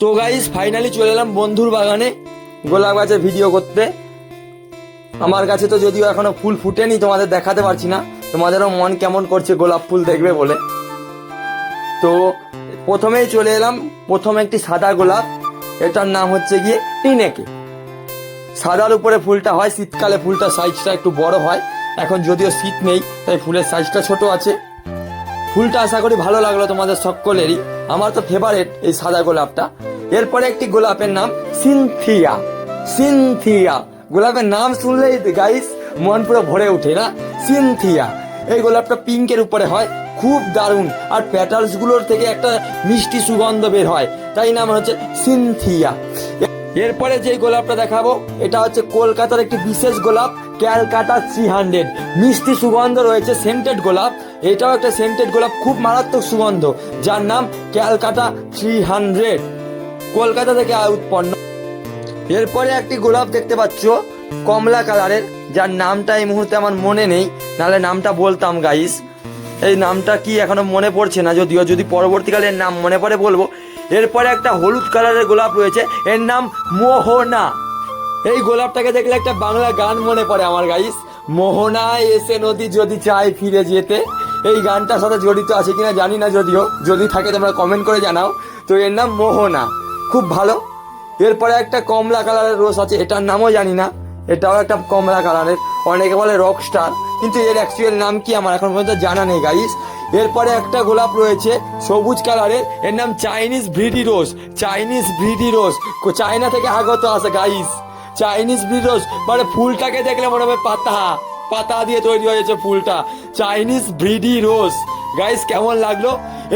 তো guys finally চলে এলাম বন্ধুর বাগানে গোলাপ গাছের ভিডিও করতে। আমার কাছে তো যদিও এখনও ফুল ফুটেনি, তোমাদের দেখাতে পারছি না। তোমাদেরও মন কেমন করছে গোলাপ ফুল দেখবে বলে। তো প্রথমেই চলে এলাম, প্রথমে একটি সাদা গোলাপ। এটার নাম হচ্ছে গিয়ে টিনেকে। সাদার উপরে ফুলটা হয়, শীতকালে ফুলটা সাইজটা একটু বড় হয়। এখন যদিও শীত নেই, তাই ফুলের সাইজটা ছোট আছে। ফুলটা আশা করি ভালো লাগল তোমাদের সকলেরই। আমার তো ফেভারেট এই সাদা গোলাপটা। এরপরে একটি গোলাপের নাম সিনথিয়া। সিনথিয়া। গোলাপের নাম শুনলেই গাইস মন পুরো ভরে ওঠে না? সিনথিয়া। এই গোলাপটা পিঙ্কের উপরে হয়, খুব দারুণ। আর প্যাটালসগুলোর থেকে একটা মিষ্টি সুগন্ধ বের হয়। তাই নাম হচ্ছে সিনথিয়া। এরপরে যে গোলাপটা দেখাবো, এটা হচ্ছে কলকাতার একটি বিশেষ গোলাপ, ক্যালকাটা থ্রি হান্ড্রেড। মিষ্টি সুগন্ধ রয়েছে সেন্টেড গোলাপ। এটাও একটা সেন্টেড গোলাপ, খুব মারাত্মক সুগন্ধ। যার নাম ক্যালকাটা থ্রি হান্ড্রেড। কলকাতা থেকে উৎপন্ন। এরপরে একটি গোলাপ দেখতে পাচ্ছ, কমলা কালারের, যার নামটা এই মুহূর্তে আমার মনে নেই, নাহলে নামটা বলতাম গাইস এই নামটা কি এখনও মনে পড়ছে না? যদিও, যদি পরবর্তীকালে এর নাম মনে পড়ে বলব। এরপরে একটা হলুদ কালারের গোলাপ রয়েছে, এর নাম মোহনা। এই গোলাপটাকে দেখলে একটা বাংলা গান মনে পড়ে আমার গাইস মোহনা এসে নদী যদি চায় ফিরে যেতে। এই গানটার সাথে জড়িত আছে কিনা জানি না, যদিও। যদি থাকে তোমরা কমেন্ট করে জানাও। তো এর নাম মোহনা। খুব ভালো। এরপরে একটা কমলা কালারের রোজ আছে, এটার নামও জানি না। এটাও একটা কমলা কালারের, অনেকে বলে রক স্টার কিন্তু এর অ্যাকচুয়াল নাম কি আমার এখন পর্যন্ত জানা নেই গাইস এরপরে একটা গোলাপ রয়েছে, সবুজ কালারের, এর নাম চাইনিজ ব্রিডি রোজ চাইনিজ ব্রিডি রোজ চায়না থেকে আগত আছে গাইস চাইনিজ ব্রিড রোজ মানে ফুলটাকে দেখলে মনে হবে পাতা পাতা দিয়ে তৈরি হয়েছে ফুলটা। চাইনিজ ব্রিডি রোজ গাইস কেমন লাগল?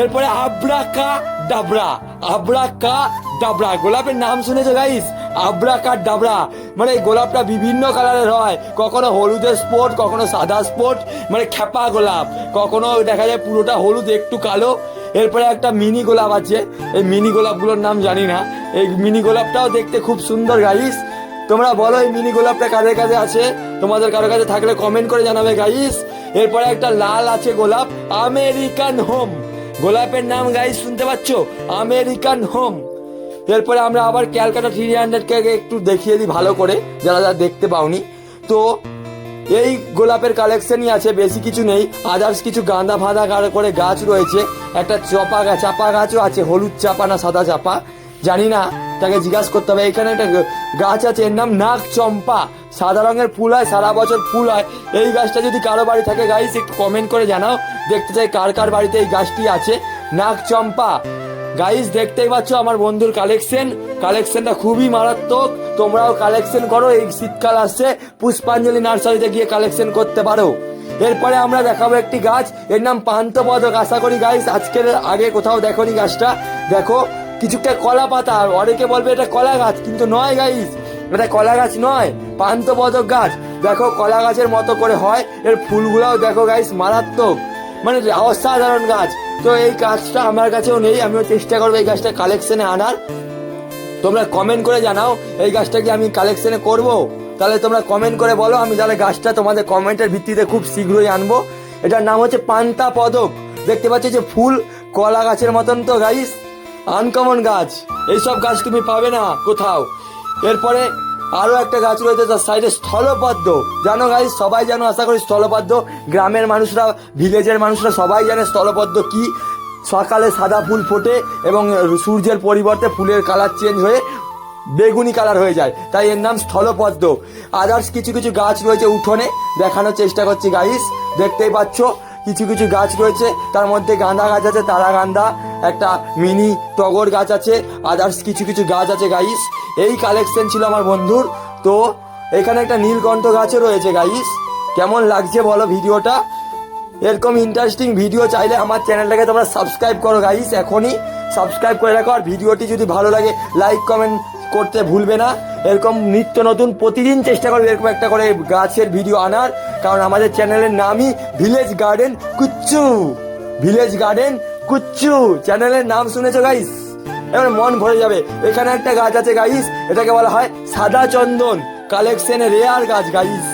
এরপরে আব্রাকা ডাবরা, আব্রাকা ডাবরা গোলাপের নাম শুনেছো গাইস আব্রাকা ডাবরা মানে এই গোলাপটা বিভিন্ন কালারের হয়। কখনো হলুদের স্পট কখনো সাদা স্পট মানে খ্যাপা গোলাপ। কখনো দেখা যায় পুরোটা হলুদ, একটু কালো। এরপরে একটা মিনি গোলাপ আছে। এই মিনি গোলাপগুলোর নাম জানি না। এই মিনি গোলাপটাও দেখতে খুব সুন্দর গাইস তোমরা বলো, এই মিনি গোলাপটা কাদের কাছে আছে? তোমাদের কারও কাছে থাকলে কমেন্ট করে জানাবে গাইস এরপরে একটা লাল আছে গোলাপ আমেরিকান হোম গোলাপের নাম গাইস শুনতে পাচ্ছ? আমেরিকান হোম এরপরে আমরা আবার ক্যালকাটা থ্রি হান্ড্রেডকে একটু দেখিয়ে দিই ভালো করে, যারা যারা দেখতে পাওনি। তো এই গোলাপের কালেকশনই আছে, বেশি কিছু নেই। আদার্স কিছু গাঁদা ফাঁদা করে গাছ রয়েছে। একটা চপা গাছ, চাপা গাছও আছে, হলুদ চাপা না সাদা চাপা। জানি না, তাকে জিজ্ঞাসা করতে হবে। এখানে একটা গাছ আছে, এর নাম নাগ চম্পা সাদা রঙের ফুল হয়, সারা বছর ফুল হয়। এই গাছটা যদি কারও বাড়ি থাকে গাইস একটু কমেন্ট করে জানাও। দেখতে চাই কার কার বাড়িতে এই গাছটি আছে। নাগ চম্পা গাইস দেখতেই পাচ্ছ আমার বন্ধুর কালেকশন কালেকশনটা খুবই মারাত্মক। তোমরাও কালেকশন করো, এই শীতকাল আসছে, পুষ্পাঞ্জলি নার্সারিতে গিয়ে কালেকশন করতে পারো। এরপরে আমরা দেখাবো একটি গাছ, এর নাম পান্তপদক আশা করি গাইস আজকের আগে কোথাও দেখোনি গাছটা। দেখো, কিছুটা কলা পাতা অনেকে বলবে এটা কলা গাছ, কিন্তু নয় গাইস এটা কলা গাছ নয় পান্তপদক গাছ। দেখো, কলা গাছের মতো করে হয়, এর ফুলগুলাও দেখো গাইস মারাত্মক। মানে অসাধারণ গাছ। তো এই কাজটা আমার কাছেও নেই, আমিও চেষ্টা করব এই গাছটা কালেকশনে আনার। তোমরা কমেন্ট করে জানাও, এই গাছটা কি আমি কালেকশনে করব? তাহলে তোমরা কমেন্ট করে বলো, আমি তাহলে গাছটা তোমাদের কমেন্টের ভিত্তিতে খুব শীঘ্রই আনব। এটার নাম হচ্ছে পান্তা পদক। দেখতে পাচ্ছ যে ফুল, কলা গাছের মতন তো গাইস আনকমন গাছ। এইসব গাছ তুমি পাবে না কোথাও। এরপরে আরও একটা গাছ রয়েছে তার সাইডে স্থলপদ্ম। জানো গাইস সবাই জানো আশা করি স্থলপদ্ম, গ্রামের মানুষরা, ভিলেজের মানুষরা সবাই জানে স্থলপদ্ম কি। সকালে সাদা ফুল ফোটে এবং সূর্যের পরিবর্তে ফুলের কালার চেঞ্জ হয়ে বেগুনি কালার হয়ে যায়। তাই এর নাম স্থলপদ্ম। আদার্স কিছু কিছু গাছ রয়েছে উঠোনে, দেখানোর চেষ্টা করছি গাইস দেখতেই পাচ্ছ, কিছু কিছু গাছ রয়েছে, তার মধ্যে গাঁদা গাছ আছে তারা গাঁদা একটা মিনি টগর গাছ আছে আদার্স কিছু কিছু গাছ আছে গাইস এই কালেকশন ছিল আমার বন্ধুর। তো এখানে একটা নীলকণ্ঠ গাছও রয়েছে গাইস কেমন লাগছে বলো ভিডিওটা? এরকম ইন্টারেস্টিং ভিডিও চাইলে আমার চ্যানেলটাকে তোমরা সাবস্ক্রাইব করো গাইস এখনই। সাবস্ক্রাইব করে রাখো, আর ভিডিওটি যদি ভালো লাগে লাইক কমেন্ট করতে ভুলবে না। এরকম নিত্য নতুন, প্রতিদিন চেষ্টা করবে এরকম একটা করে গাছের ভিডিও আনার। কারণ আমাদের চ্যানেলের নামই village garden Kuchchu village garden Kuchchu চ্যানেলের নাম শুনেছো গাইস এবার মন ভরে যাবে। এখানে একটা গাছ আছে গাইস এটাকে বলা হয় সাদা চন্দন। কালেকশনে রেয়ার গাছ গাইস